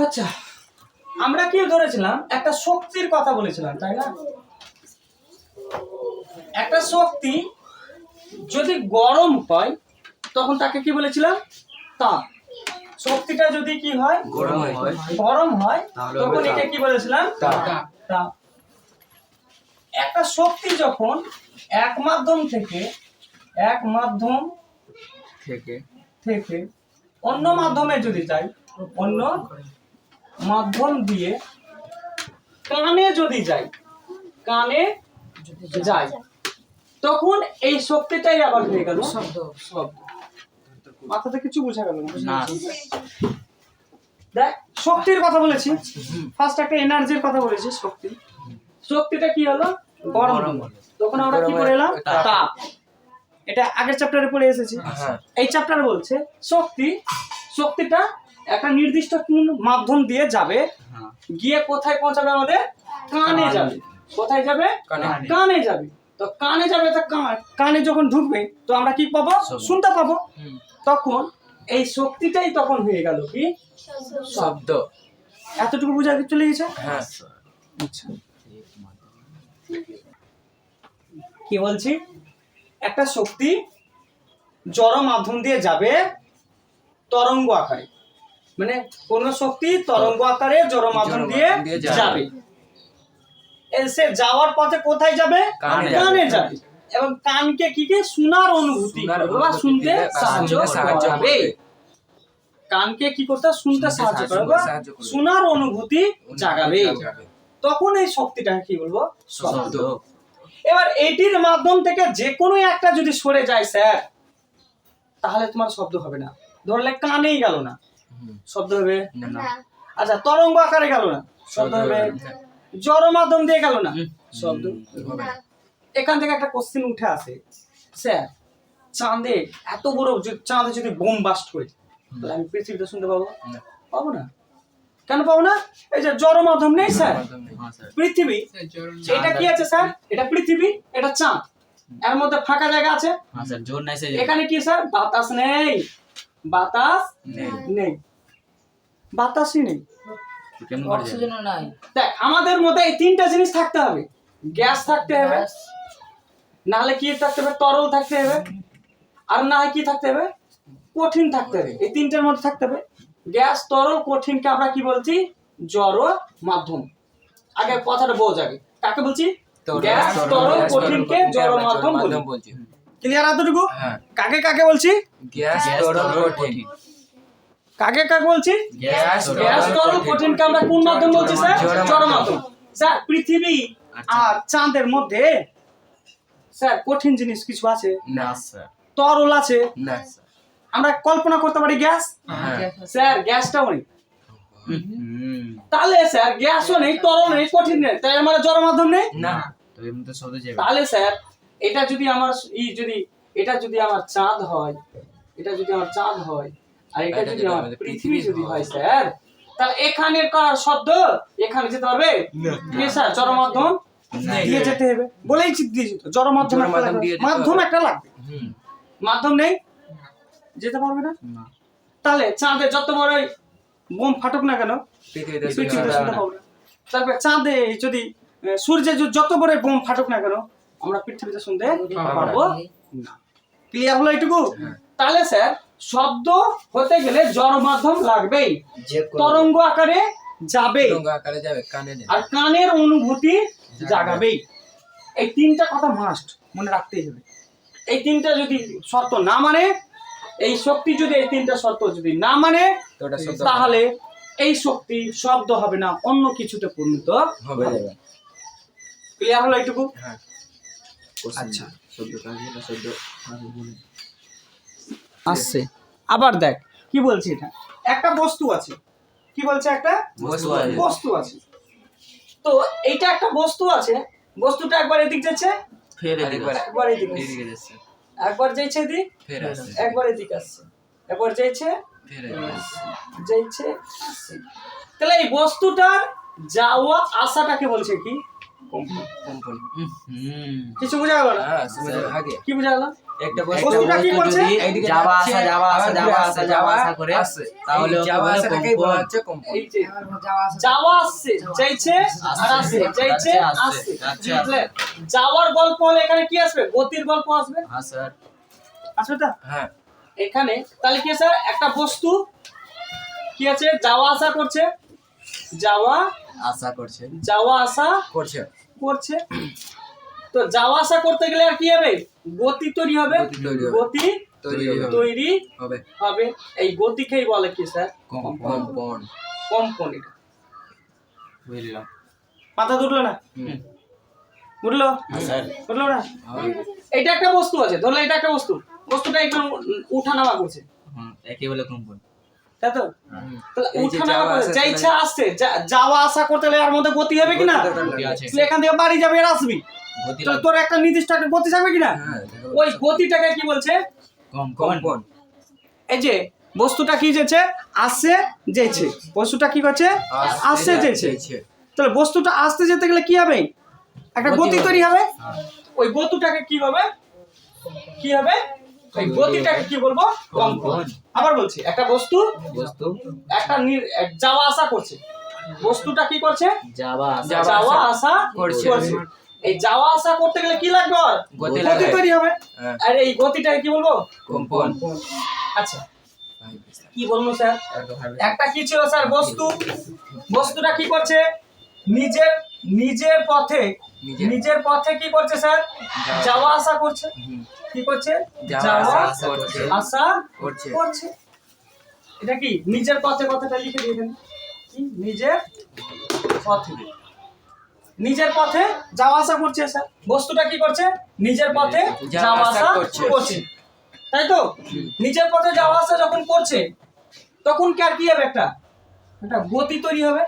আচ্ছা আমরা কি ধরেছিলাম একটা শক্তির কথা বলেছিলাম তাই না? একটা শক্তি যদি গরম হয় তখন তাকে কি বলেছিলাম? তাপ। শক্তিটা যদি কি হয় গরম হয়। গরম হয় তখন একে কি বলেছিলাম। তাপ। একটা শক্তি যখন এক মাধ্যম থেকে এক মাধ্যম থেকে। থেকে অন্য মাধ্যমে যদি যাই অন্য মাধ্যম দিয়ে কানে যদি যাই কানে যাই তখন এই শক্তিটাই আবার হয়ে গেল শব্দ। শব্দ। মাথাতে কিছু বোঝা গেল না? না। দেখ শক্তির কথা বলেছি। ফার্স্ট একটা এনার্জির কথা বলেছি শক্তি। শক্তিটা কি হলো? গরম। তখন আমরা কি করে এলাম তাপ। তাপ। এটা আগের চ্যাপ্টারে পড়ে এসেছি। হ্যাঁ। এই চ্যাপ্টার বলছে শক্তি শক্তিটা একটা নির্দিষ্ট কোন মাধ্যম দিয়ে যাবে হ্যাঁ। গিয়ে কোথায় পৌঁছাবে আমাদের? কানে। যাবে। কোথায় যাবে? কানে। যাবে। তো কানে যাবে তো কানে যখন ঢুকবে তো আমরা কি পাবো? শুনতে পাবো। তখন এই শক্তিটাই তখন হয়ে গেল কি? শব্দ। এতটুকু বোঝা চলে গেছে? হ্যাঁ আচ্ছা। কি বলছি? একটা শক্তি জড় মাধ্যম দিয়ে যাবে তরঙ্গ আকারে। মানে কোন শক্তি তরঙ্গ আকারে জড় মাধ্যম দিয়ে যাবে। যাবে। এ সে যাওয়ার পথে কোথায় যাবে? কানে যাবে। এবং কানকে কি কি? শোনার অনুভূতি বা শুনতে সাহায্য করবে। করবে। কানকে কি করতে শুনতে সাহায্য করবে শোনার অনুভূতি জাগাবে। তখন এই শক্তিটা কি বলব? শব্দ। এবার এটির মাধ্যম থেকে যে কোনো একটা যদি সরে যায় স্যার তাহলে তোমার শব্দ হবে না। ধরলে কানেই গেল না। শব্দ হবে? আচ্ছা তরঙ্গ আকারে গেল না? শব্দ হবে। জড় মাধ্যম দিয়ে গেল না? শব্দ এখান থেকে একটা উঠে আসে। স্যার চাঁদে এত বড় চাঁদে যদি বোম বাস্ট হয়ে তাহলে আমি শুনতে পাবো? পাবো না? কেন পাবো না? এই যে জড় মাধ্যম নেই। স্যার। পৃথিবী। এটা কি আছে স্যার? এটা পৃথিবী এটা চাঁদ। এর মধ্যে ফাঁকা জায়গা আছে? এখানে কি স্যার? বাতাস নেই। বাতাস নেই। বাতাসই নেই। যাবে? অক্সিজেনও দেখ আমাদের মধ্যে এই তিনটা জিনিস থাকতে হবে। গ্যাস থাকতে হবে। নাহলে কি থাকতে হবে? তরল থাকতে হবে। আর না কি থাকতে হবে? কঠিন থাকতে হবে। এই তিনটার মধ্যে থাকতে হবে। গ্যাস তরল কঠিনকে আমরা কি বলছি? জড় মাধ্যম। আগে কথাটা বোঝ আগে। কাকে বলছি? গ্যাস তরল, কঠিনকে জড় মাধ্যম বলছি। ক্লিয়ার এতটুকু? কাকে কাকে বলছি? গ্যাস তরল, কঠিন। কাকে কাকে বলছি? গ্যাস গ্যাস তরল কঠিনকে আমরা কোন মাধ্যম বলছি স্যার? জড় মাধ্যম। স্যার পৃথিবী আচ্ছা। আর চাঁদের মধ্যে স্যার কঠিন জিনিস কিছু আছে? না স্যার। তরল আছে? না স্যার। আমরা কল্পনা করতে পারি গ্যাস? হ্যাঁ। স্যার গ্যাসটাও নেই। তাহলে স্যার গ্যাসও নেই তরল নেই কঠিন নেই। তাই আমার জড় মাধ্যম নেই? না তাহলে স্যার এটা যদি আমার ই যদি এটা যদি আমার চাঁদ হয় এটা যদি আমার চাঁদ হয় আর এটা এটা যদি যদি পৃথিবী যদি হয়। স্যার তাহলে এখানে করার শব্দ? এখানে যেতে পারবে? স্যার জড় মাধ্যম দিয়ে যেতে হবে। বলেই চিত দিয়ে যেত জড় মাধ্যম মাধ্যম। একটা লাগবে। মাধ্যম নেই? যেতে পারবে না? তাহলে চাঁদে যত বড় বোম ফাটুক না কেন? তারপরে চাঁদে যদি সূর্যে যত বড় বোম ফাটুক না কেন আমরা পৃথিবীতে শুনতে পারব না। ক্লিয়ার হলো এইটুকু? হ্যাঁ। তাহলে স্যার শব্দ হতে গেলে জড় মাধ্যম লাগবেই তরঙ্গ আকারে যাবে। তরঙ্গ আকারে যাবে আর কানের অনুভূতি জাগাবেই। এই তিনটা কথা মাস্ট মনে রাখতেই হবে। এই তিনটা যদি শর্ত না মানে এই শক্তি যদি এই তিনটা শর্ত যদি না মানে তাহলে এই শক্তি শব্দ হবে না অন্য কিছুতে পরিণত হবে। ক্লিয়ার হলো এইটুকু? হ্যাঁ। আচ্ছা। শব্দ শব্দ আসছে আবার দেখ কি বলছি এটা? একটা বস্তু আছে। কি বলছে একটা? বস্তু আছে। তো এইটা একটা বস্তু আছে। বস্তুটা একবার এদিক যাচ্ছে। ফের একবার এদিক আসছে। যাচ্ছে। একবার যাইছে এদিক। ফের আসছে। একবার এদিক আসছে। একবার যাইছে। ফের যাইছে তাহলে এই বস্তুটার যাওয়া আসাটাকে বলছে কি? কম্পন। কিছু বোঝা গেল না? হ্যাঁ কি বোঝা গেল? একটা বস্তুটা কি করছে? যাওয়া আসা, যাওয়া আসা, যাওয়া আসা, যাওয়া আসা করে, তাহলে যাওয়া আসাটাকেই বলা হচ্ছে কম্পন। যাওয়া আসছে চাইছে? আর আসছে চাইছে? আসছে, আসছে আসছে, বুঝলে? যাওয়ার গল্প হলে এখানে কি আসবে? গতির গল্প আসবে? হ্যাঁ স্যার। আসবে তা? হ্যাঁ। এখানে তাহলে কি স্যার একটা বস্তু কি আছে? যাওয়া আসা করছে। যাওয়া আসা করছে। যাওয়া আসা করছে। করছে। তো যাওয়া আসা করতে গেলে আর কি হবে? গতি তৈরি হবে। গতি তৈরি হবে। হবে। এই গতিকেই বলে কি স্যার? কম্পন। কম্পন। এটা। বুঝলাম। মাথা না। বুঝলো হ্যাঁ বুঝলো না? এটা একটা বস্তু আছে ধরলে এটা একটা বস্তু। বস্তুটা একটু উঠানামা করছে। হুম একে বলে কম্পন। তাই তো? এই যে করছে। ইচ্ছা আসছে যাওয়া আসা করতে গেলে এর মধ্যে গতি হবে কিনা এখান থেকে বাড়ি যাবে আর আসবি। তোর একটা নির্দিষ্ট একটা গতি থাকবে কিনা? হ্যাঁ ওই গতিটাকে কি বলছে? কম্পন এই যে বস্তুটা কি যেছে আসছে যেছে বস্তুটা কি করছে? আসছে যেছে তাহলে বস্তুটা আসতে যেতে গেলে কি হবে? একটা গতি তৈরি হবে। ওই গতিটাকে কি হবে? কি হবে? ওই গতিটাকে কি বলব? কম্পন আবার বলছি একটা বস্তু বস্তু। একটা যাওয়া আসা করছে। বস্তুটা কি করছে? যাওয়া আসা করছে। এই যাওয়া আসা করতে গেলে কি লাগবে ওর? গতি গতি তৈরি হবে। হ্যাঁ। আর এই গতিটাকে কি বলব? কম্পন। আচ্ছা। কি বলব স্যার? একটা কি ছিল স্যার? বস্তু। বস্তুটা কি করছে? নিজের নিজের পথে নিজের- পথে কি করছে স্যার? যাওয়া- আসা করছে। কি করছে? যাওয়া আসা করছে। আসা করছে। এটা কি? নিজের পথে কথাটা লিখে দিয়ে এখানে। কি? নিজের পথে। নিজের পথে যাওয়া আসা করছে স্যার। বস্তুটা কি করছে? নিজের পথে যাওয়া আসা করছে। করছে। তাই তো? নিজের পথে যাওয়া আসা যখন করছে তখন কি আর কি হবে একটা? একটা গতি তৈরি হবে।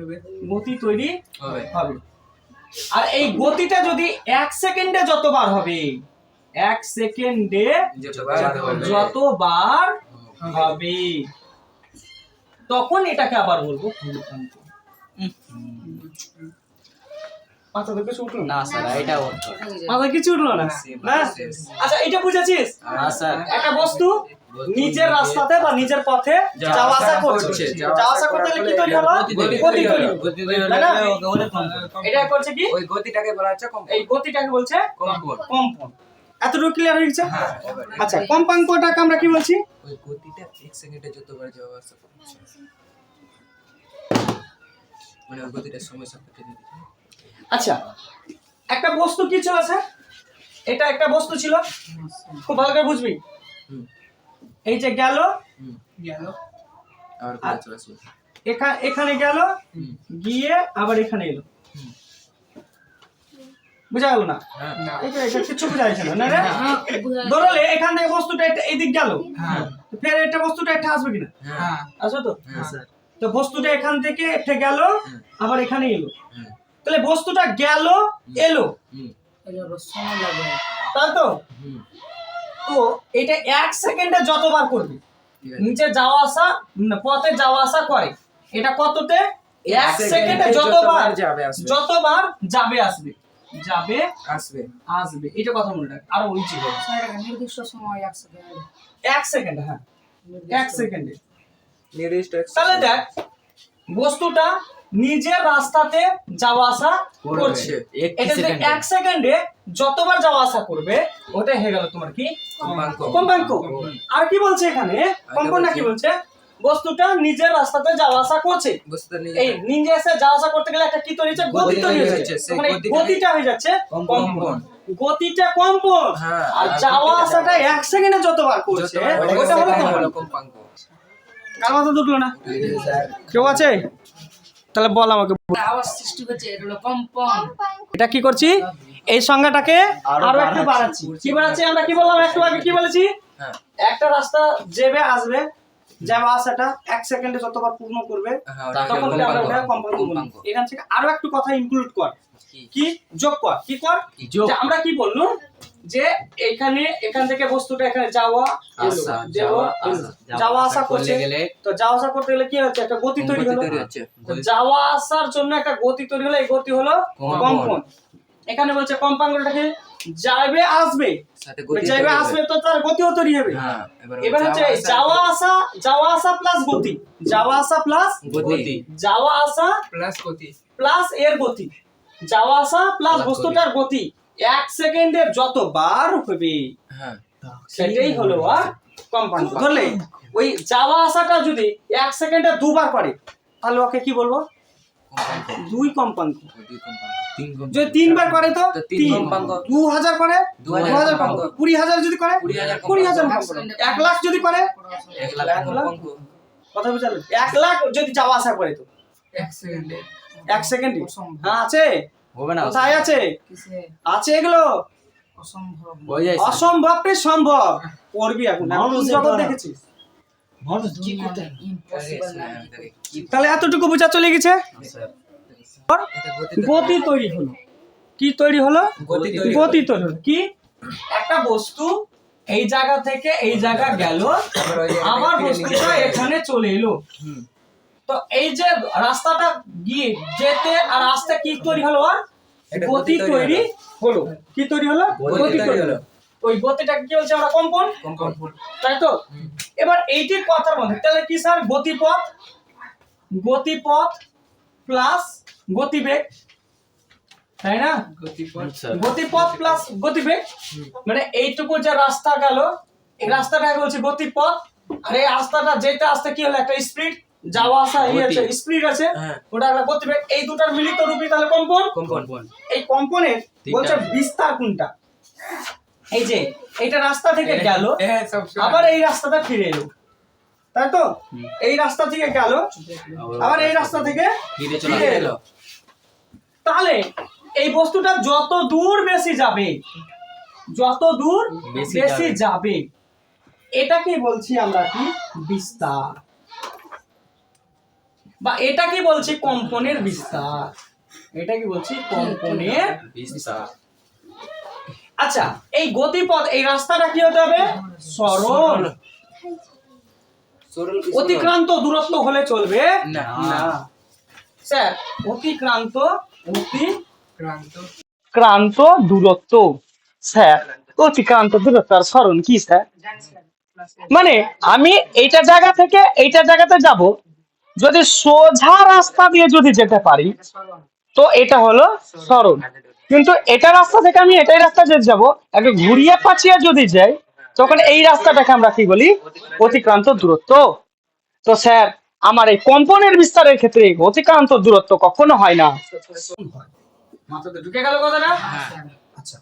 হবে। গতি তৈরি হবে। হবে। আর এই গতিটা যদি এক সেকেন্ডে যতবার হবে এক সেকেন্ডে যতবার হবে। তখন এটাকে আবার বলব মাথা থেকে কিছু উঠল না না স্যার এটা মাথা কিছু উঠল না? না আচ্ছা এটা বুঝেছিস? না স্যার। একটা বস্তু নিজের রাস্তাতে বা নিজের পথে যাওয়া আসা করছে। যাওয়া আসা করতে গেলে কি তৈরি হলো গতি এটা করছে কি? ওই গতিটাকে বলা হচ্ছে এই গতিটাকে বলছে কম্পন কম্পন এতটুকু ক্লিয়ার হয়ে গেছে? হ্যাঁ আচ্ছা কম্পাঙ্কটাকে আমরা কি বলছি? ওই গতিটা এক সেকেন্ডে যতবার যাওয়া আসা করছে। মানে ওই গতিটার সময় সাপেক্ষে আচ্ছা একটা বস্তু কি ছিল স্যার? এটা একটা বস্তু ছিল? খুব ভালো করে বুঝবি? এই যে গেল গেল। এখানে এখানে গেল গিয়ে আবার এখানে এলো। বুঝা গেল না? হ্যাঁ। এটা এটা কিছু বোঝা যাচ্ছে না রে? ধরলে এখান থেকে বস্তুটা এটা এইদিক গেল। হ্যাঁ। ফের এটা বস্তুটা একটা আসবে কিনা? হ্যাঁ। আসবে তো? হ্যাঁ তো বস্তুটা এখান থেকে একটা গেল আবার এখানে এলো। হ্যাঁ। তাহলে বস্তুটা গেল এলো। হুম। তাই তো? তো এটা এক সেকেন্ডে যতবার করবে? নিচে যাওয়া আসা পথে যাওয়া আসা করে। এটা কততে? এক সেকেন্ডে যতবার যাবে আসবে। যতবার যাবে আসবে। যাবে আসবে। আসবে। এটা কথা মনে রাখ আরও ওই করে নির্দিষ্ট সময় এক সেকেন্ড। এক সেকেন্ড হ্যাঁ। এক সেকেন্ডে। নির্দিষ্ট তাহলে দেখ বস্তুটা নিজের রাস্তাতে যাওয়া আসা করছে। এটা যদি এক সেকেন্ডে যতবার যাওয়া আসা করবে ওটা হয়ে গেল তোমার কি? কম্পাঙ্ক। কম্পাঙ্ক। আর কি বলছে এখানে? কম্পনা কি বলছে? বস্তুটা নিজের রাস্তাতে যাওয়া আসা করছে। এই নিজে এসে যাওয়া আসা করতে গেলে একটা কি তৈরি হচ্ছে গতি তৈরি হচ্ছে মানে গতিটা হয়ে যাচ্ছে। কম্পন। গতিটা কম্পন। হ্যাঁ, আর যাওয়া আসাটা এক সেকেন্ডে যতবার করছে ওটা হলো কম্পাঙ্ক। কার মাথা ঢুকলো না। কেউ আছে? তাহলে বল আমাকে। আওয়াজ সৃষ্টি হচ্ছে এটা হলো কম্পন। এটা কি করছি? এই সংজ্ঞাটাকে আরও একটু বাড়াচ্ছি। কি বাড়াচ্ছি আমরা কি বললাম? একটু আগে কি বলেছি? হ্যাঁ। একটা রাস্তা যাবে আসবে আসাটা এক সেকেন্ডে যতবার পূর্ণ করবে হ্যাঁ তখন আমরা ওটা এখান থেকে আরও একটু কথা ইনক্লুড কর। কি? কি? যোগ কর। কি কর? আমরা কি বললাম? যে এখানে এখান থেকে বস্তুটা এখানে যাওয়া যাওয়া যাওয়া, আসা, যাওয়া করছে। গেলে তো যাওয়া আসা করতে গেলে কি হচ্ছে? একটা গতি তৈরি গতি হলো। তৈরি হচ্ছে তো যাওয়া আসার জন্য একটা গতি তৈরি হলো। এই গতি হলো কম্পন। এখানে বলছে কম্পাঙ্কটাকে যাবে আসবে। যাবে আসবে তো তার গতিও তৈরি হবে। হ্যাঁ এবার হচ্ছে যাওয়া আসা যাওয়া আসা প্লাস গতি। যাওয়া আসা প্লাস গতি। যাওয়া আসা প্লাস গতি। প্লাস এর গতি। যাওয়া আসা প্লাস বস্তুটার গতি। এক সেকেন্ডের যতবার হবে হ্যাঁ। সেটাই হলো কম্পাঙ্ক ধরলে ওই যাওয়া আসাটা যদি এক সেকেন্ডে দুবার করে তাহলে ওকে কি বলব? দুই কম্পাঙ্ক যদি তিনবার করে তো তিন কম্পাঙ্ক। দু হাজার করে? দু হাজার কম্পাঙ্ক। কুড়ি হাজার যদি করে? কুড়ি হাজার। এক লাখ যদি করে? এক লাখ কথা বুঝালে এক লাখ যদি যাওয়া আসা করে তো। এক সেকেন্ডে। এক সেকেন্ডে। হ্যাঁ আছে। হবে না? কোথায় আছে? আছে এগুলো? অসম্ভব। অসম্ভবটাই সম্ভব। করবি এখন। জগৎ দেখেছিস? মানুষ কি দুনিয়াতে করতে ইম্পসিবল না তাহলে এতটুকু বোঝা চলে গেছে? স্যার। গতি গতি তৈরি হলো। কি তৈরি হলো? গতি তৈরি হলো। কি? একটা বস্তু এই জায়গা থেকে এই জায়গা গেল। আবার নিয়ে বস্তুটা এখানে চলে এলো। হুম। তো এই যে রাস্তাটা গিয়ে যেতে আর আসতে কি তৈরি হলো আর? গতি তৈরি হলো। কি তৈরি হলো? গতি তৈরি হলো। ওই গতিটাকে কি বলছে আমরা? কম্পন? তাই তো? এবার এইটির কথার মধ্যে তাহলে কি স্যার? গতিপথ। গতিপথ প্লাস গতিবেগ। তাই না? গতিপথ। প্লাস গতিবেগ। মানে এইটুকু যে রাস্তা গেল এই রাস্তাটাকে বলছে? গতিপথ। আর এই রাস্তাটা যেতে আসতে কি হলো? একটা স্পিড যাওয়া আসা এই আছে স্পিড আছে হ্যাঁ। ওটা একটা গতিবেগ এই দুটার মিলিত রূপই তাহলে কম্পন? কম্পাঙ্ক এই কম্পনের বলছে বিস্তার কোনটা? এই যে এইটা রাস্তা থেকে গেল হ্যাঁ আবার এই রাস্তাটা ফিরে এলো। তাই তো? এই রাস্তা থেকে গেল আবার এই রাস্তা থেকে ফিরে এলো। তাহলে এই বস্তুটা যত দূর বেশি যাবে যত দূর বেশি। যাবে। এটাকে বলছি আমরা কি? বিস্তার। বা এটা কি বলছি কম্পনের বিস্তার? এটা কি বলছি কম্পনের বিস্তার। আচ্ছা এই গতিপথ এই রাস্তাটা কি হতে হবে? সরল। সরল অতিক্রান্ত দূরত্ব হলে চলবে না। স্যার অতিক্রান্ত অতি ক্রান্ত ক্রান্ত দূরত্ব। স্যার অতিক্রান্ত দূরত্ব আর স্মরণ কি স্যার? মানে আমি এইটা জায়গা থেকে এইটা জায়গাতে যাব যদি সোজা রাস্তা দিয়ে যদি যেতে পারি তো এটা হলো সরল। কিন্তু এটা রাস্তা থেকে আমি এটাই রাস্তা যদি যাব আগে ঘুরিয়ে পাচিয়ে যদি যাই তখন এই রাস্তাটাকে আমরা কি বলি? অতিক্রান্ত দূরত্ব। তো স্যার আমার এই কম্পনের বিস্তারের ক্ষেত্রে অতিক্রান্ত দূরত্ব কখনো হয় না। ঢুকে গেল কথাটা? আচ্ছা।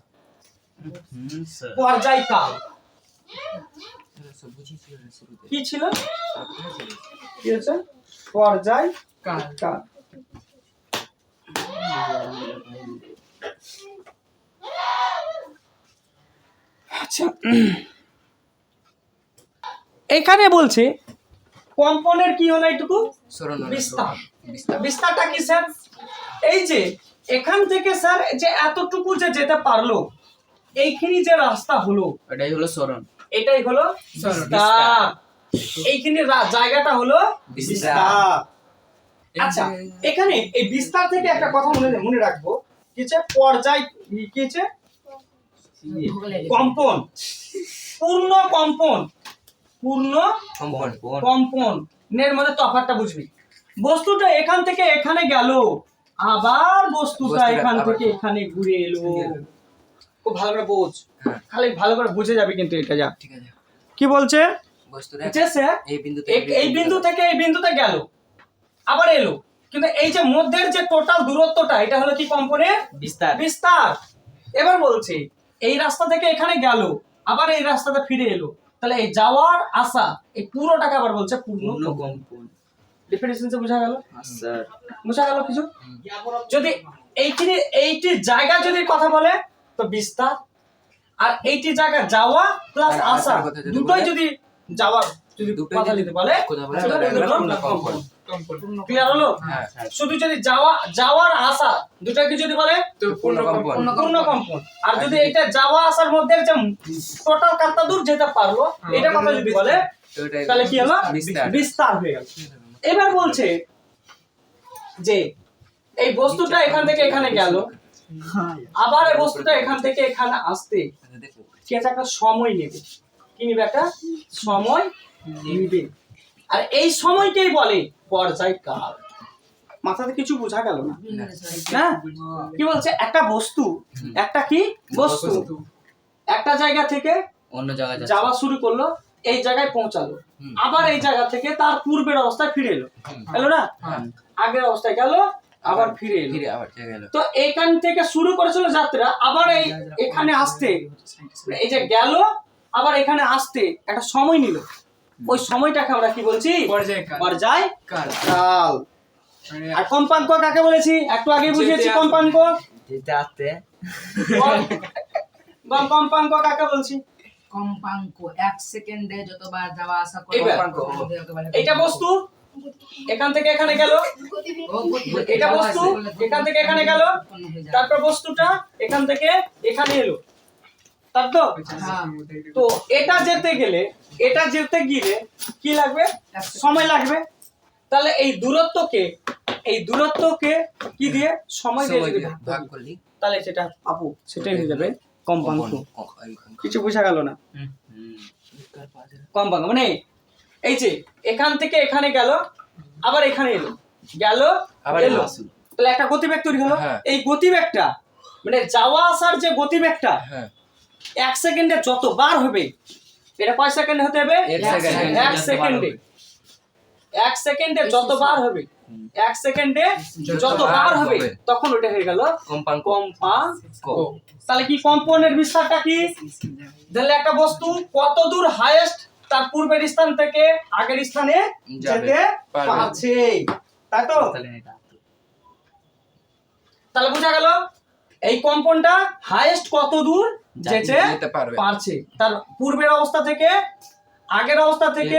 পর্যায়কাল। শুরুতে কি ছিল? কি হচ্ছে পর্যায় কাল আচ্ছা এখানে বলছে কম্পনের কি হলো এইটুকু? বিস্তার। বিস্তার। বিস্তারটা কি স্যার? এই যে এখান থেকে স্যার যে এতটুকু যে যেতে পারল এইখানি যে রাস্তা হলো এটাই হলো সরণ এটাই হলো বিস্তার। এইখানে জায়গাটা হলো আচ্ছা এখানে এই বিস্তার থেকে একটা কথা মনে মনে রাখব। কি হচ্ছে পর্যায় কি হচ্ছে কম্পন। পূর্ণ কম্পন। পূর্ণ কম্পন এর মধ্যে তফাৎটা বুঝবি। বস্তুটা এখান থেকে এখানে গেল। আবার বস্তুটা বস্তুটা এখান থেকে এখানে। ঘুরে এলো। খুব ভালো করে বোঝ। হ্যাঁ। খালি ভালো করে বুঝে যাবে কিন্তু এটা যা। ঠিক আছে। কি বলছে? বস্তুটা এই বিন্দু এই- এই বিন্দু থেকে এই বিন্দুতে গেল। আবার এলো। কিন্তু এই যে মধ্যের যে টোটাল দূরত্বটা এটা হলো কি কম্পনের বিস্তার। বিস্তার। এবার বলছি এই রাস্তা থেকে এখানে গেল আবার এই রাস্তাতে ফিরে এলো। তাহলে এই যাওয়ার আসা এই পুরোটাকে আবার বলছে পূর্ণ কম্পন ডিফারেন্স বোঝা গেল? স্যার। বোঝা গেল কিছু? যদি এইখানে এইটি জায়গা যদি কথা বলে তো বিস্তার। আর এইটি জায়গা যাওয়া প্লাস আসা দুটোই যদি যাওয়ার যদি কথা নিতে বলে কথা বলে, সেটা তাহলে হলো আমরা পূর্ণ কম্পন। কম্পন। ক্লিয়ার হলো? হ্যাঁ শুধু যদি যাওয়া যাওয়ার আসা দুটাকে যদি বলে? পূর্ণ কম্পন পূর্ণ পূর্ণ কম্পন আর যদি এটা যাওয়া আসার মধ্যে যে টোটাল কত দূর যেতে পারল এটা কথা যদি বলে তাহলে কি হলো? বিস্তার। বিস্তার হয়ে গেল। এবার বলছে যে এই বস্তুটা এখান থেকে এখানে গেল। আবার এই বস্তুটা এখান থেকে এখানে আসতে দেখো। ঠিক আছে একটা সময় নেবে? কি নেবে একটা সময় নিবে। আর এই সময়টাই বলে পর্যায়কাল মাথাতে কিছু বোঝা গেল না? না কি বলছে? একটা বস্তু। একটা কি? বস্তু। একটা জায়গা থেকে অন্য জায়গায় যাওয়া শুরু করল এই জায়গায় পৌঁছালো। আবার এই জায়গা থেকে তার পূর্বের অবস্থায় ফিরে এলো। হুম। এলো না? হ্যাঁ। আগের অবস্থায় গেল আবার ফিরে এলো। ফিরে আবার গেল। তো এখান থেকে শুরু করেছিল যাত্রা আবার এই এখানে আসতে। এই যে গেল আবার এখানে আসতে একটা সময় নিল। ওই সময়টাকে আমরা কি বলছি? পর্যায়কাল। পর্যায় কাল। আর কম্পাঙ্ক কাকে বলেছি? একটু আগে বুঝিয়েছি। কম্পাঙ্ক। যেতে আসতে। কম্পাঙ্ক কাকে বলছি? কম্পাঙ্ক এক সেকেন্ডে যতবার যাওয়া আসা করে। কম্পাঙ্ক। এইটা বস্তু? এখান থেকে এখানে গেল। এটা বস্তু, এখান থেকে এখানে গেল। তারপর বস্তুটা এখান থেকে এখানে এলো। তার তো? হ্যাঁ। তো এটা যেতে গেলে এটা যেতে গিয়ে কি লাগবে? সময় লাগবে। তাহলে এই দূরত্বকে এই দূরত্বকে কি দিয়ে? সময় দিয়ে যদি ভাগ করলি। তাহলে সেটা পাবো সেটাই হয়ে যাবে কম্পাঙ্ক। কিছু বোঝা গেল না? কম্পাঙ্ক মানে এই যে এখান থেকে এখানে গেল আবার এখানে এলো গেল আবার এলো। এলো। তাহলে একটা গতিবেগ তৈরি হলো। হ্যাঁ। এই গতিবেগটা মানে যাওয়া আসার যে গতিবেগটা হ্যাঁ। এক সেকেন্ডে যতবার হবে এটা কয় সেকেন্ড হতে হবে? এক সেকেন্ডে। এক সেকেন্ডে। যতবার হবে এক সেকেন্ডে যতবার হবে হবে। তখন ওটা হয়ে গেল কম্পাঙ্ক। কম্পাঙ্ক। তাহলে কি কম্পনের বিস্তারটা কি? তাহলে একটা বস্তু কত দূর হাইয়েস্ট তার পূর্বের স্থান থেকে আগের স্থানে যেতে পারছে। তাই তো? তাহলে বোঝা গেল এই কম্পনটা হাইয়েস্ট কত দূর যেতে পারছে। তার পূর্বের অবস্থা থেকে আগের অবস্থা থেকে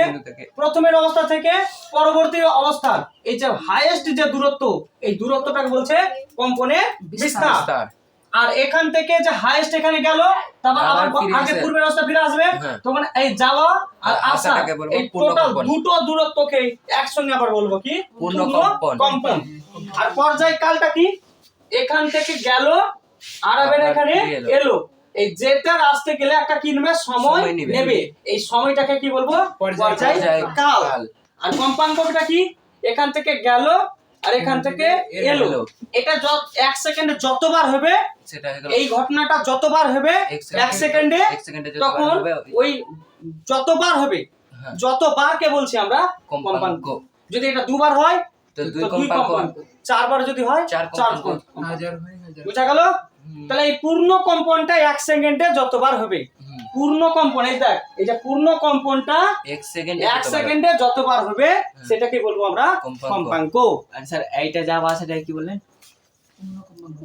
প্রথমের অবস্থা থেকে পরবর্তী অবস্থা এই যে হাইয়েস্ট যে দূরত্ব এই দূরত্বটাকে বলছে কম্পনের বিস্তার। আর এখান থেকে যে হাইয়েস্ট এখানে গেল তারপর আবার আগে পূর্বের অবস্থা ফিরে আসবে। হ্যাঁ। তখন এই যাওয়া আর আসা এই টোটাল দুটো দূরত্বকে একসঙ্গে আবার বলব কি? পূর্ণ। কম্পন। আর পর্যায় কালটা কি? এখান থেকে গেল আর আবার আবার এখানে এলো। এই যেটার আসতে গেলে একটা কিনবে সময় সময় নেবে। এই সময়টাকে কি বলব পর্যায় কাল। আর কম্পাঙ্কটা কি এখান থেকে গেল আর এখান থেকে এলো। এটা এক সেকেন্ডে যতবার হবে সেটা এই ঘটনাটা যতবার হবে এক সেকেন্ডে তখন ওই যতবার হবে হ্যাঁ। যতবার কে বলছি আমরা কম্পাঙ্ক। যদি এটা দুবার হয় তো দুই কম্পাঙ্ক চারবার যদি হয় চার হয়ে বুঝা গেল? তাহলে এই পূর্ণ কম্পনটা এক সেকেন্ডে যতবার হবে? পূর্ণ কম্পন এই দেখ এই যে পূর্ণ কম্পনটা এক সেকেন্ড এক সেকেন্ডে যতবার হবে সেটাকে বলব আমরা কম্পাঙ্ক। আর স্যার এইটা যা ভাষাটা কি বললেন? পূর্ণ কম্পাঙ্ক।